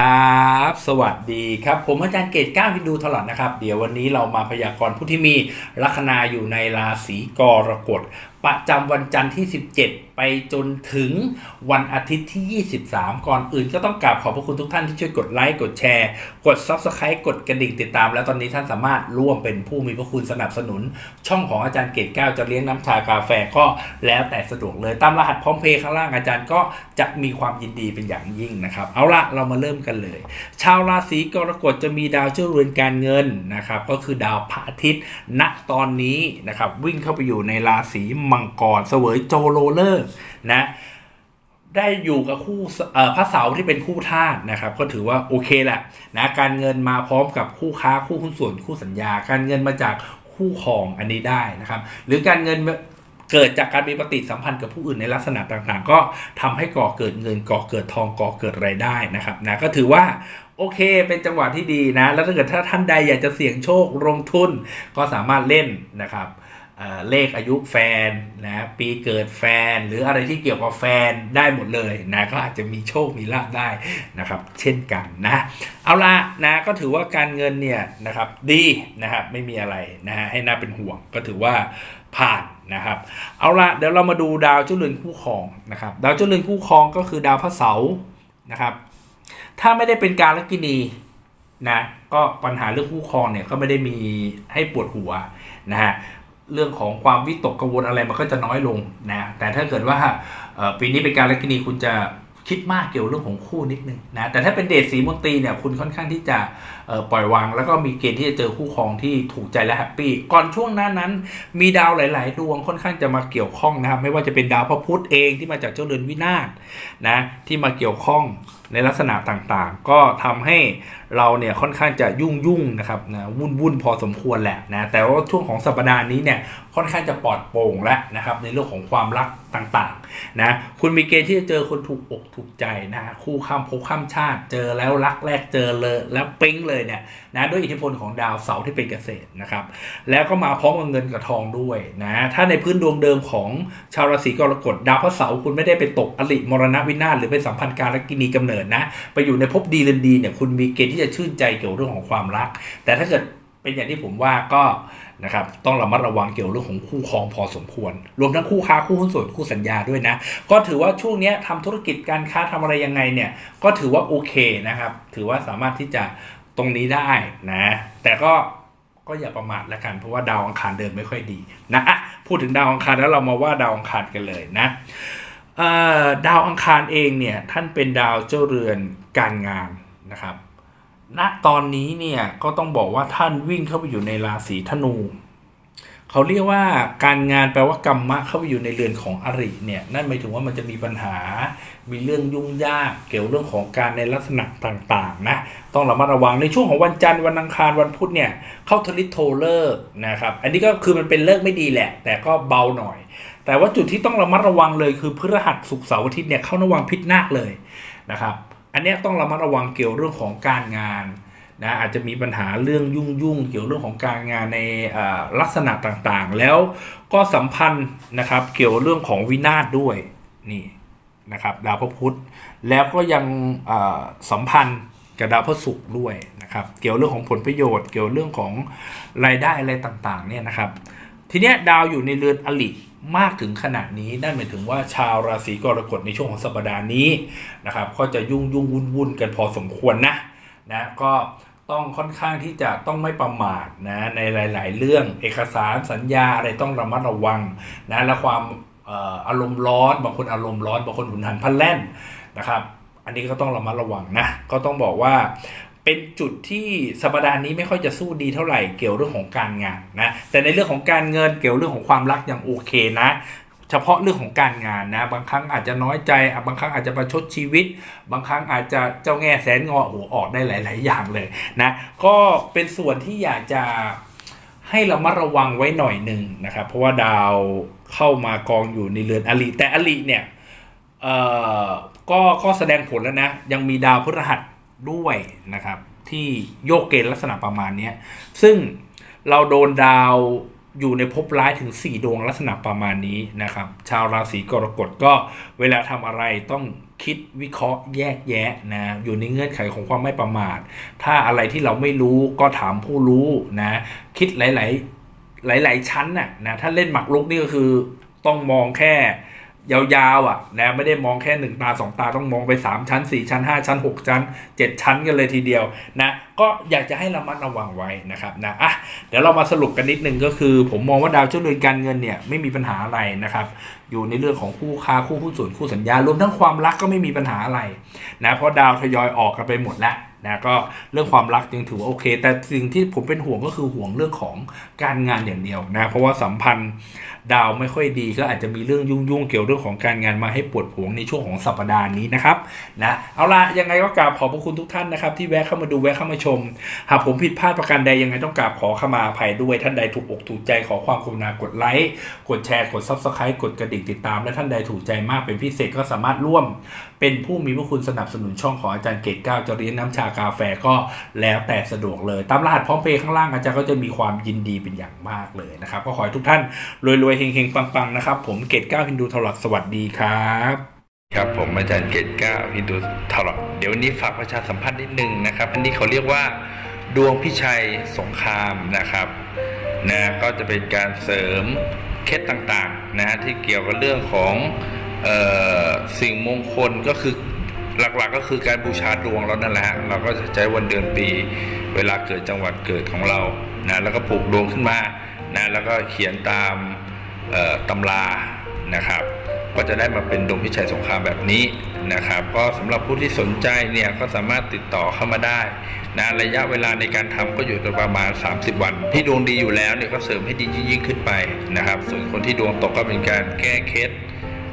ครับ สวัสดีครับ ผมอาจารย์เกตก้าววินดูตลอดนะครับ เดี๋ยววันนี้เรามาพยากรณ์ผู้ที่มีลัคนาอยู่ในราศีกรกฎ ประจำวันจันทร์ที่ 17 ไปจนถึงวันอาทิตย์ที่ 23 ก่อนอื่นก็ต้องกราบขอบพระคุณทุกท่านที่ช่วยกดไลค์ กดแชร์ กด Subscribe กดกระดิ่งติดตาม แล้วตอนนี้ท่านสามารถร่วมเป็นผู้มีพระคุณสนับสนุน ช่องของอาจารย์เกตก้าวจะเลี้ยงน้ำชากาแฟก็แล้วแต่สะดวกเลย ตามรหัสพร้อมเพย์ข้างล่างอาจารย์ก็จะมีความยินดีเป็นอย่างยิ่งนะครับ เอาละเรามาเริ่มกันเลย ชาวราศีกรกฎจะมีดาวเจ้าเรือนการเงินนะครับก็คือดาวพระอาทิตย์ณตอนนี้นะครับวิ่งเข้าไปอยู่ในราศีมังกรเสวยโจโรเลอร์นะได้อยู่กับคู่พระเสาที่เป็นคู่ธาตุนะครับ ก็ถือว่าโอเคแหละนะการเงินมาพร้อมกับคู่ค้าคู่หุ้นส่วนคู่สัญญา การเงินมาจากคู่ครองอันนี้ได้นะครับ หรือการเงินเกิดจากการมีปฏิสัมพันธ์กับผู้อื่นในลักษณะต่างๆ ก็ทำให้ก่อเกิดเงินก่อเกิดทองก่อเกิดรายได้นะครับนะก็ถือว่าโอเค เป็นจังหวะที่ดีนะ แล้วถ้าเกิดถ้าท่านใดอยากจะเสี่ยงโชคลงทุนก็สามารถเล่นนะครับ เลขอายุแฟนนะปีเกิดแฟนหรืออะไรที่เกี่ยวกับแฟนได้หมดเลยนะก็อาจจะมีโชคมีลาภได้นะครับ เช่นกันนะเอาละนะก็ถือว่าการเงินเนี่ยนะครับดีนะครับไม่มีอะไรนะฮะให้น่าเป็นห่วงก็ถือว่าผ่านนะครับ เอาละเดี๋ยวเรามาดูดาวเจ้าเรือนคู่ครองนะครับ ดาวเจ้าเรือนคู่ครองก็คือดาวพระเสาร์นะครับ ถ้าไม่ได้เป็นการลักินีนะก็ปัญหาเรื่องคู่ครองเนี่ยก็ไม่ได้มีให้ปวดหัวนะฮะ เรื่องของความวิตกกังวลอะไรมันก็จะน้อยลงนะแต่ถ้าเกิดว่าปีนี้เป็นการลกินีคุณจะ คิดมากเกี่ยวเรื่องของคู่นิดนึงนะแต่ถ้าเป็นเดทสีมนตรีเนี่ยคุณค่อนข้างที่จะปล่อยวาง แล้วก็มีเกณฑ์ที่จะเจอคู่ครองที่ถูกใจและแฮปปี้ก่อนช่วงหนั้นนั้น มีดาวหลาย ๆ ดวงค่อนข้างจะมาเกี่ยวข้องนะครับไม่ว่าจะเป็นดาวพระพุธเองที่มาจากเจ้าเรือนวินาศนะที่มาเกี่ยวข้องในลักษณะต่างๆ ก็ทำให้เราเนี่ยค่อนข้างจะยุ่งยุ่งๆนะครับนะวุ่นวุ่นๆพอสมควรแหละนะแต่ว่าช่วงของสัปดาห์นี้เนี่ยค่อนข้างจะปลอดโปร่งแล้วนะครับในเรื่องของความรักต่างๆนะคุณมีเกณฑ์ที่จะเจอคนถูกอกถูกใจนะคู่ข้ามภพข้ามชาติเจอแล้วรักแรกเจอเลยแล้วปิ๊งเลยเนี่ยนะด้วยอิทธิพลของดาวเสาร์ที่เป็นเกษตรนะครับแล้วก็มาพร้อมกับเงินกับทองด้วยนะถ้าในพื้นดวงเดิมของชาวราศีกรกฎดาวพระเสาร์คุณไม่ได้ไปตกอริมรณวินาศหรือเป็นสัมพันธ์การกินีกำเนิดนะไปอยู่ในภพดีเรนดีเนี่ยคุณมีเกณฑ์ที่จะชื่นใจเกี่ยวเรื่องของความรัก แต่ถ้าเกิดเป็นอย่างที่ผมว่าก็ นะครับต้องระมัดระวังเกี่ยวเรื่องของคู่ครองพอสมควร รวมทั้งคู่ค้าคู่หุ้นส่วนคู่สัญญาด้วยนะ ก็ถือว่าช่วงนี้ยทำธุรกิจการค้าทำอะไรยังไงเนี่ยก็ถือว่าโอเคนะครับ ถือว่าสามารถที่จะตรงนี้ได้นะ แต่ก็ก็อย่าประมาทแล้วกันเพราะว่าดาวอังคารเดินไม่ค่อยดีนะอะพูดถึงดาวอังคารแล้วเรามาว่าดาวอังคารกันเลยนะดาวอังคารเองเนี่ยท่านเป็นดาวเจ้าเรือนการงานนะครับ ณตอนนี้เนี่ยก็ต้องบอกว่าท่านวิ่งเข้าไปอยู่ในราศีธนู เขาเรียกว่าการงานแปลว่ากรรมะเข้าไปอยู่ในเรือนของอริเนี่ยนั่นหมายถึงว่ามันจะมีปัญหา มีเรื่องยุ่งยาก เกี่ยวเรื่องของการในลักษณะต่างๆนะต้องระมัดระวังในช่วงของวันจันทร์วันอังคารวันพุธเนี่ยเข้าทริตโทเลิกนะครับอันนี้ก็คือมันเป็นเลิกไม่ดีแหละ แต่ก็เบาหน่อย แต่ว่าจุดที่ต้องระมัดระวังเลยคือพฤหัสศุกร์เสาร์อาทิตย์เนี่ยเข้าระวังพิษนาคเลยนะครับ อันนี้ต้องระมัดระวังเกี่ยวเรื่องของการงานนะอาจจะมีปัญหาเรื่องยุ่งยุ่งเกี่ยวเรื่องของการงานในลักษณะต่างๆ แล้วก็สัมพันธ์นะครับเกี่ยวเรื่องของวินาศด้วยนี่นะครับดาวพระพุธแล้วก็ยังสัมพันธ์กับดาวพระศุกร์ด้วยนะครับเกี่ยวเรื่องของผลประโยชน์ เกี่ยวเรื่องของรายได้อะไรต่างๆเนี่ยนะครับ ทีเนี้ยดาวอยู่ในเรือนอลิมากถึงขนาดนี้นั่นหมายถึงว่าชาวราศีกรกฎในช่วงของสัปดาห์นี้นะครับก็จะยุ่งยุ่งวุ่นวุ่นกันพอสมควรนะนะก็ต้องค่อนข้างที่จะต้องไม่ประมาทนะในหลาย ๆ เรื่องเอกสารสัญญาอะไรต้องระมัดระวังนะและความเอ่ออารมณ์ร้อนบางคนอารมณ์ร้อนบางคนหุนหันพลันแล่นนะครับ อันนี้ก็ต้องระมัดระวังนะก็ต้องบอกว่า เป็นจุดที่สัปดาห์นี้ไม่ค่อยจะสู้ดีเท่าไหร่เกี่ยวเรื่องของการงานนะแต่ในเรื่องของการเงินเกี่ยวเรื่องของความรักยังโอเคนะเฉพาะเรื่องของการงานนะบางครั้งอาจจะน้อยใจบางครั้งอาจจะประชดชีวิต บางครั้งอาจจะเจ้าแง่แสนงอหัวออกได้หลาย ๆ อย่างเลยนะก็เป็นส่วนที่อยากจะให้เรามาระวังไว้หน่อยหนึ่งนะครับ เพราะว่าดาวเข้ามากองอยู่ในเรือนอลิแต่อลิเนี่ยเอ่อก็ก็แสดงผลแล้วนะ ยังมีดาวพฤหัส ด้วยนะครับ ที่โยกเกณฑ์ลักษณะประมาณนี้ซึ่งเราโดนดาวอยู่ในภพร้ายถึง 4 ดวงลักษณะประมาณนี้นะครับ ชาวราศีกรกฎก็เวลาทำอะไรต้องคิดวิเคราะห์แยกแยะนะอยู่ในเงื่อนไขของความไม่ประมาท ถ้าอะไรที่เราไม่รู้ก็ถามผู้รู้นะคิดหลาย ๆ หลาย ๆ ชั้นน่ะนะถ้าเล่นหมากรุกนี่ก็คือต้องมองแค่ ยาวๆอะนะไม่ได้มองแค่หนึ่งตาสองตาต้องมองไป3ชั้น4ชั้น5ชั้น6ชั้น7ชั้นกันเลยทีเดียวนะก็อยากจะให้ระมัดระวังไว้นะครับนะอะเดี๋ยวเรามาสรุปกันนิดนึงก็คือ ผมมองว่าดาวเจ้าเรือนการเงินเนี่ยไม่มีปัญหาอะไรนะครับอยู่ในเรื่องของคู่ค้าคู่หุ้ส่วนคู่สัญญารวมทั้งความรักก็ไม่มีปัญหาอะไรนะเพราะดาวทยอยออกกันไปหมดแล้ว นะก็เรื่องความรักยังถือว่าโอเค แต่สิ่งที่ผมเป็นห่วงก็คือห่วงเรื่องของการงานอย่างเดียวนะเพราะว่าสัมพันธ์ดาวไม่ค่อยดีก็อาจจะมีเรื่องยุ่งๆเกี่ยวเรื่องของการงานมาให้ปวดหัวในช่วงของสัปดาห์นี้นะครับนะเอาละยังไงก็กราบขอบพระคุณทุกท่านนะครับที่แวะเข้ามาดูแวะเข้ามาชม หากผมผิดพลาดประการใดยังไงต้องกราบขอขมาภัยด้วยท่านใดถูกอกถูกใจขอความกรุณากดไลค์กดแชร์กด subscribe กดกระดิ่งติดตาม และท่านใดถูกใจมากเป็นพิเศษก็สามารถร่วม เป็นผู้มีพระคุณสนับสนุนช่องของอาจารย์เกตเก้าจะเรียนน้ำชากาแฟก็แล้วแต่สะดวกเลย ตามรหัสพร้อมเพย์ข้างล่างอาจารย์ก็จะมีความยินดีเป็นอย่างมากเลยนะครับ ก็ขอให้ทุกท่านรวยๆเฮงๆปังๆนะครับ ผมเกตเก้าฮินดูทลอดสวัสดีครับครับผมอาจารย์เกตเก้าฮินดูทลอดเดี๋ยววันนี้ฝากประชาสัมพันธ์นิดนึงนะครับ อันนี้เขาเรียกว่าดวงพิชัยสงครามนะครับนะก็จะเป็นการเสริมเคล็ดต่างๆนะฮะที่เกี่ยวกับเรื่องของออสิ่งมงคลก็คือ หลักๆก็คือการบูชาดวงเรานั่นแหละฮะเราก็จะใช้วันเดือนปี เวลาเกิดจังหวัดเกิดของเรานะแล้วก็ปลูกดวงขึ้นมานะแล้วก็เขียนตามตำรานะครับก็จะได้มาเป็นดวงพิชัยสงครามแบบนี้นะครับ ก็สำหรับผู้ที่สนใจเนี่ยก็สามารถติดต่อเข้ามาได้นะระยะเวลาในการทำก็อยู่ประมาณ 30 วัน ที่ดวงดีอยู่แล้วเนี่ยก็เสริมให้ดียิ่งขึ้นไปนะครับ ส่วนคนที่ดวงตกก็เป็นการแก้เคล็ด